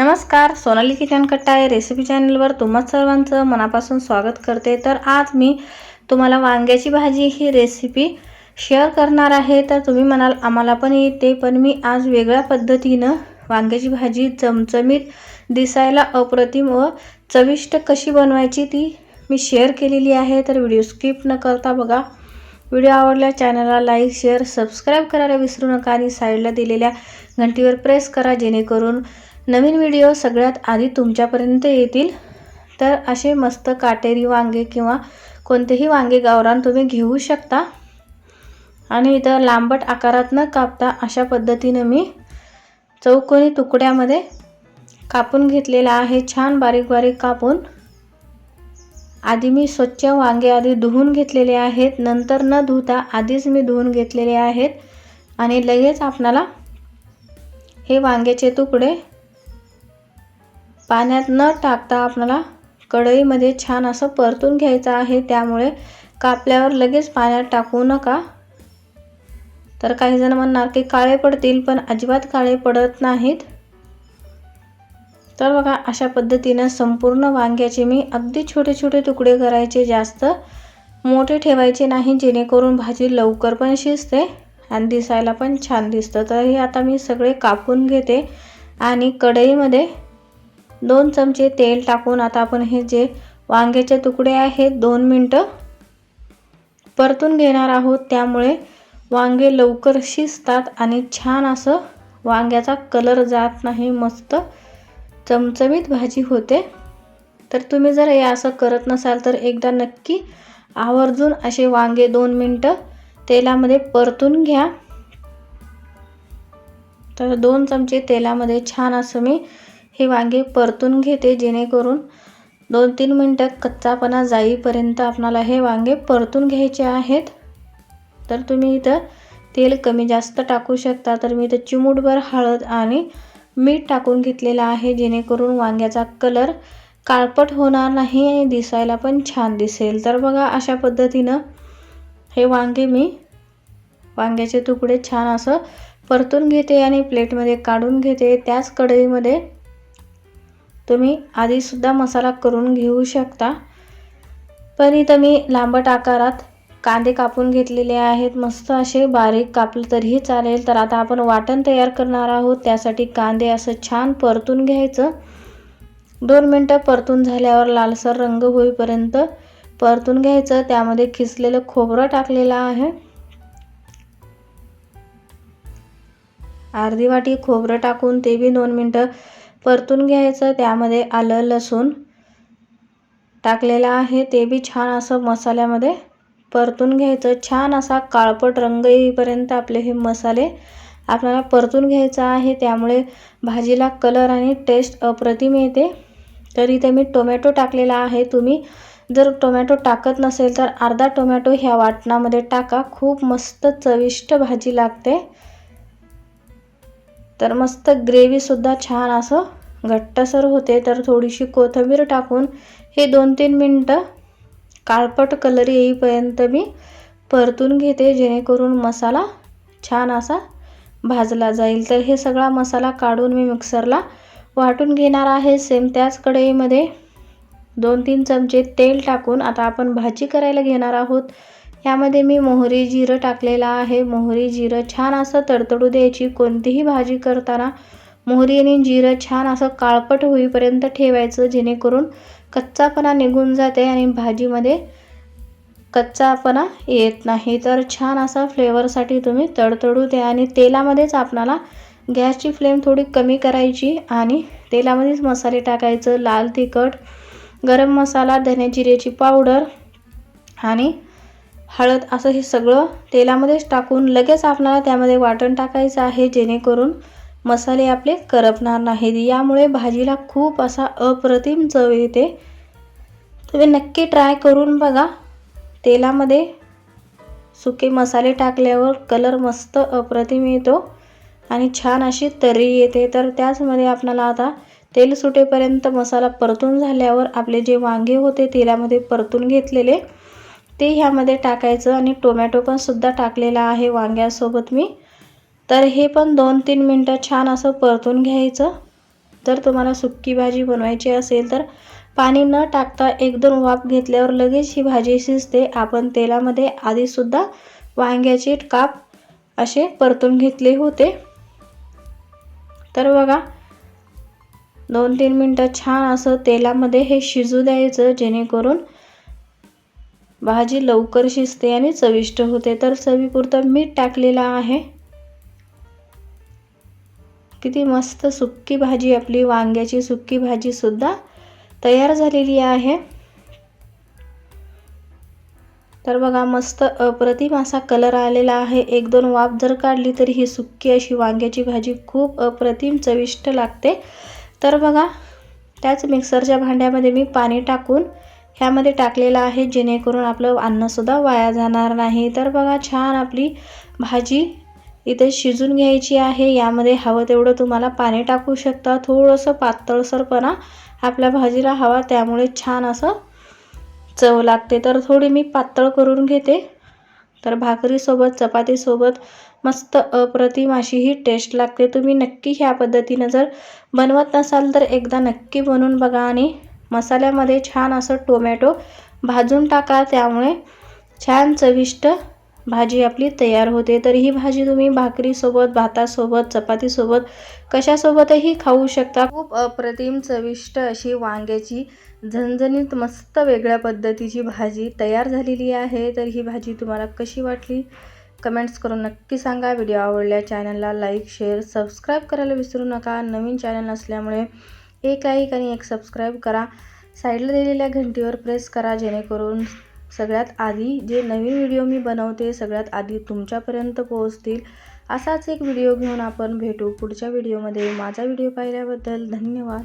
नमस्कार सोनाली किचन कट्टा या रेसिपी चॅनलवर तुम्हा सर्वांचं मनापासून स्वागत करते. तर आज मी तुम्हाला वांग्याची भाजी ही रेसिपी शेअर करणार आहे. तर तुम्ही म्हणाल आम्हाला पण येते. पण मी आज वेगळ्या पद्धतीनं वांग्याची भाजी चमचमीत दिसायला अप्रतिम व चविष्ट कशी बनवायची ती मी शेअर केलेली आहे. तर व्हिडिओ स्किप न करता बघा. व्हिडिओ आवडल्या चॅनलला लाईक शेअर सबस्क्राईब करायला विसरू नका आणि साईडला दिलेल्या घंटीवर प्रेस करा जेणेकरून नवीन व्हिडिओ सगळ्यात आधी तुमच्यापर्यंत येतील. तर असे मस्त काटेरी वांगे किंवा कोणतेही वांगे गावरान तुम्ही घेऊ शकता. आणि इथं लांबट आकारात न कापता अशा पद्धतीनं मी चौकोनी तुकड्यामध्ये कापून घेतलेला आहे. छान बारीक बारीक कापून. आधी मी स्वच्छ वांगे आधी धुवून घेतलेले आहेत. नंतर न धुता आधीच मी धुवून घेतलेले आहेत. आणि लगेच आपणाला हे वांग्याचे तुकडे पाण्यात न टाकता आपल्याला कढईमध्ये छान असं परतून घ्यायचं आहे. त्यामुळे कापल्यावर लगेच पाण्यात टाकू नका. तर काही जण म्हणणार की काळे पडतील पण अजिबात काळे पडत नाहीत. तर बघा अशा पद्धतीनं संपूर्ण वांग्याचे मी अगदी छोटे छोटे तुकडे करायचे जास्त मोठे ठेवायचे नाही जेणेकरून भाजी लवकर पण शिजते आणि दिसायला पण छान दिसतं. तर हे आता मी सगळे कापून घेते आणि कढईमध्ये दोन चमचे तेल टाकून आता आपण हे जे वांग्याचे तुकडे आहेत दोन मिनटं परतून घेणार आहोत. त्यामुळे वांगे लवकर शिजतात आणि छान असं वांग्याचा कलर जात नाही. मस्त चमचमीत भाजी होते. तर तुम्ही जर हे असं करत नसाल तर एकदा नक्की आवर्जून असे वांगे दोन मिनटं तेलामध्ये परतून घ्या. तर दोन चमचे तेलामध्ये छान असं मी हे वांगे परतून घेते जेणेकरून दोन तीन मिनटं कच्चापणा जाईपर्यंत आपणाला हे वांगे परतून घ्यायचे आहेत. तर तुम्ही इथं तेल कमी जास्त टाकू शकता. तर मी इथं चिमूटभर हळद आणि मीठ टाकून घेतलेलं आहे जेणेकरून वांग्याचा कलर काळपट होणार नाही आणि दिसायला पण छान दिसेल. तर बघा अशा पद्धतीनं हे वांगे मी वांग्याचे तुकडे छान असं परतून घेते आणि प्लेटमध्ये काढून घेते. त्याच कढईमध्ये तुम्ही आधीसुद्धा मसाला करून घेऊ शकता. पण इथं मी लांबट आकारात कांदे कापून घेतलेले आहेत. मस्त असे बारीक कापले तरीही चालेल. तर आता आपण वाटण तयार करणार आहोत. त्यासाठी कांदे असं छान परतून घ्यायचं. दोन मिनटं परतून झाल्यावर लालसर रंग होईपर्यंत परतून घ्यायचं. त्यामध्ये खिसलेलं खोबरं टाकलेलं आहे. अर्धी वाटी खोबरं टाकून ते बी दोन मिनटं परतून घ्यायचं त्यामध्ये आलं लसूण टाकलेलं आहे. ते बी छान असं मसाल्यामध्ये परतून घ्यायचं. छान असा काळपट रंग येईपर्यंत आपले हे मसाले आपल्याला परतून घ्यायचा आहे. त्यामुळे भाजीला कलर आणि टेस्ट अप्रतिम येते. तर इथे मी टोमॅटो टाकलेला आहे. तुम्ही जर टोमॅटो टाकत नसेल तर अर्धा टोमॅटो ह्या वाटणामध्ये टाका. खूप मस्त चविष्ट भाजी लागते. तर मस्त ग्रेव्हीसुद्धा छान असं घट्टसर होते. तर थोडीशी कोथिंबीर टाकून हे दोन तीन मिनटं काळपट कलर येईपर्यंत मी परतून घेते जेणेकरून मसाला छान असा भाजला जाईल. तर हे सगळा मसाला काढून मी मिक्सरला वाटून घेणार आहे. सेम त्याच कढईमध्ये दोन तीन चमचे तेल टाकून आता आपण भाजी करायला घेणार आहोत. यामध्ये मी मोहरी जिरं टाकलेलं आहे. मोहरी जिरं छान असं तडतडू द्यायची. कोणतीही भाजी करताना मोहरी आणि जिरं छान असं काळपट होईपर्यंत ठेवायचं जेणेकरून कच्चापणा निघून जाते आणि भाजीमध्ये कच्चापणा येत नाही. तर छान असा फ्लेवरसाठी तुम्ही तडतडू द्या आणि तेलामध्येच आपणाला गॅसची फ्लेम थोडी कमी करायची आणि तेलामध्येच मसाले टाकायचं. लाल तिखट गरम मसाला धने जिरेची पावडर आणि हळद असं हे सगळं तेलामध्येच टाकून लगेच आपणाला त्यामध्ये वाटण टाकायचं आहे जेणेकरून मसाले आपले करपणार नाहीत. यामुळे भाजीला खूप असा अप्रतिम चव येते. तुम्ही नक्की ट्राय करून बघा. तेलामध्ये सुके मसाले टाकल्यावर कलर मस्त अप्रतिम येतो आणि छान अशी तरी येते. तर त्याचमध्ये आपल्याला आता तेल सुटेपर्यंत मसाला परतून झाल्यावर आपले जे वांगे होते तेलामध्ये परतून घेतलेले ते ह्यामध्ये टाकायचं आणि टोमॅटो पण सुद्धा टाकलेला आहे वांग्यासोबत मी. तर हे पण दोन तीन मिनटं छान असं परतून घ्यायचं. जर तुम्हाला सुक्की भाजी बनवायची असेल तर पाणी न टाकता एक दोन वाफ घेतल्यावर लगेच ही भाजी शिजते. आपण तेलामध्ये आधीसुद्धा वांग्याचे काप असे परतून घेतले होते. तर बघा दोन तीन मिनटं छान असं तेलामध्ये हे शिजू द्यायचं जेणेकरून भाजी लवकर शिजते आणि चविष्ट होते तर चवीपुरतं मीठ टाकलेलं आहे. किती मस्त सुक्की भाजी आपली वांग्याची सुक्की भाजी सुद्धा तयार झालेली आहे. तर बघा मस्त अप्रतिम असा कलर आलेला आहे. एक दोन वाफ जर काढली तरी ही सुक्की अशी वांग्याची भाजी खूप अप्रतिम चविष्ट लागते. तर बघा त्याच मिक्सरच्या भांड्यामध्ये मी पाणी टाकून ह्यामध्ये टाकलेलं आहे जेणेकरून आपलं अन्नसुद्धा वाया जाणार नाही. तर बघा छान आपली भाजी इथे शिजून घ्यायची आहे. यामध्ये हवं तेवढं तुम्हाला पाणी टाकू शकता. थोडंसं पातळसरपणा आपल्या भाजीला हवा त्यामुळे छान असं चव लागते. तर थोडी मी पातळ करून घेते. तर भाकरीसोबत चपातीसोबत मस्त अप्रतिम अशी ही टेस्ट लागते. तुम्ही नक्की ह्या पद्धतीनं जर बनवत नसाल तर एकदा नक्की बनवून बघा आणि मसाल्यामध्ये छान असं टोमॅटो भाजून टाका त्यामुळे छान चविष्ट भाजी आपली तयार होते. तर ही भाजी तुम्ही भाकरीसोबत भातासोबत चपातीसोबत कशासोबतही खाऊ शकता. खूप अप्रतिम चविष्ट अशी वांग्याची झणझणीत मस्त वेगळ्या पद्धतीची भाजी तयार झालेली आहे. तर ही भाजी तुम्हाला कशी वाटली? कमेंट्स करून नक्की सांगा. व्हिडिओ आवडल्या चॅनलला लाईक शेअर सबस्क्राईब करायला विसरू नका. नवीन चॅनल असल्यामुळे एक लाईक आणि एक सबस्क्राईब करा. साईडला दिलेल्या घंटीवर प्रेस करा जेणेकरून सगळ्यात आधी जे नवीन व्हिडिओ मी बनवते सगळ्यात आधी तुमच्यापर्यंत पोहोचतील. असाच एक व्हिडिओ घेऊन आपण भेटू पुढच्या व्हिडिओमध्ये. माझा व्हिडिओ पाहिल्याबद्दल धन्यवाद.